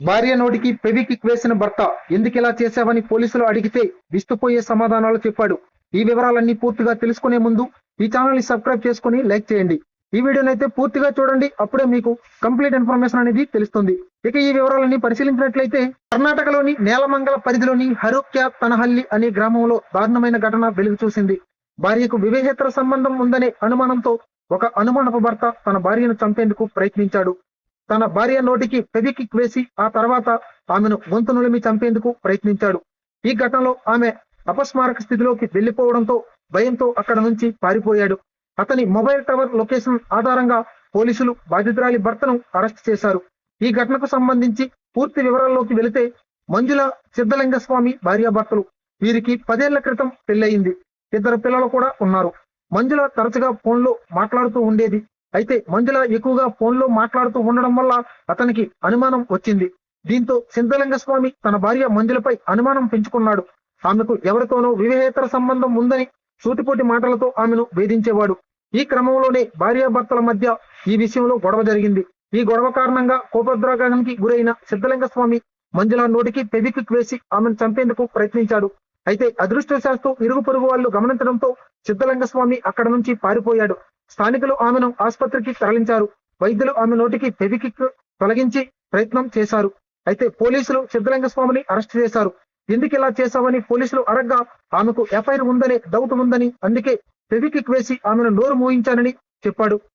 భార్య నోటికి పెవికిక్ వేసిన భర్త ఎందుకిలా చేశావని పోలీసులు అడిగితే విస్తుపోయే సమాధానాలు చెప్పాడు. ఈ వివరాలన్నీ పూర్తిగా తెలుసుకునే ముందు ఈ ఛానల్ని సబ్స్క్రైబ్ చేసుకుని లైక్ చేయండి. ఈ వీడియోని అయితే పూర్తిగా చూడండి. అప్పుడే మీకు కంప్లీట్ ఇన్ఫర్మేషన్ అనేది తెలుస్తుంది. ఇక ఈ వివరాలన్నీ పరిశీలించినట్లయితే కర్ణాటకలోని నేలమంగళ పరిధిలోని హరుక్య తనహల్లి అనే గ్రామంలో దారుణమైన ఘటన వెలుగు చూసింది. భార్యకు వివేహేతర సంబంధం ఉందనే అనుమానంతో ఒక అనుమానపు భర్త తన భార్యను చంపేందుకు ప్రయత్నించాడు. తన భార్య నోటికి ఫెవికిక్ వేసి ఆ తర్వాత ఆమెను గొంతు నులిమి చంపేందుకు ప్రయత్నించాడు. ఈ ఘటనలో ఆమె అపస్మారక స్థితిలోకి వెళ్ళిపోవడంతో భయంతో అక్కడ నుంచి పారిపోయాడు. అతని మొబైల్ టవర్ లొకేషన్ ఆధారంగా పోలీసులు బాధితురాలి భర్తను అరెస్ట్ చేశారు. ఈ ఘటనకు సంబంధించి పూర్తి వివరాల్లోకి వెళితే మంజుల సిద్ధలింగస్వామి భార్యాభర్తలు వీరికి పదేళ్ళ క్రితం పెళ్ళయింది. ఇద్దరు పిల్లలు కూడా ఉన్నారు. మంజుల తరచుగా ఫోన్లో మాట్లాడుతూ ఉండేది అయితే మంజుల ఎక్కువగా ఫోన్లో మాట్లాడుతూ ఉండడం వల్ల అతనికి అనుమానం వచ్చింది. దీంతో సింధలింగ స్వామి తన భార్య మంజులపై అనుమానం పెంచుకున్నాడు. ఆమెకు ఎవరితోనో వివేహేతర సంబంధం ఉందని సూటిపోటి మాటలతో ఆమెను వేధించేవాడు. ఈ క్రమంలోనే భార్యాభర్తల మధ్య ఈ విషయంలో గొడవ జరిగింది. ఈ గొడవ కారణంగా కోపద్రాగానికి గురైన సిద్ధలింగ స్వామి మంజుల నోటికి పెవికిక్ వేసి ఆమెను చంపేందుకు ప్రయత్నించాడు. అయితే అదృష్టవశాత్తు ఇరుగు పొరుగు వాళ్ళు గమనించడంతో సిద్ధలింగ స్వామి అక్కడ నుంచి పారిపోయాడు. స్థానికులు ఆమెను ఆసుపత్రికి తరలించారు. వైద్యులు ఆమె నోటికి ఫెవికిక్ తొలగించి ప్రయత్నం చేశారు. అయితే పోలీసులు సిద్ధలింగ స్వామిని అరెస్ట్ చేశారు. ఎందుకు ఇలా చేశామని పోలీసులు అడగ్గా ఆమెకు ఎఫ్ఐఆర్ ఉందనే డౌట్ ఉందని అందుకే ఫెవికిక్ వేసి ఆమెను నోరు మోయించానని చెప్పాడు.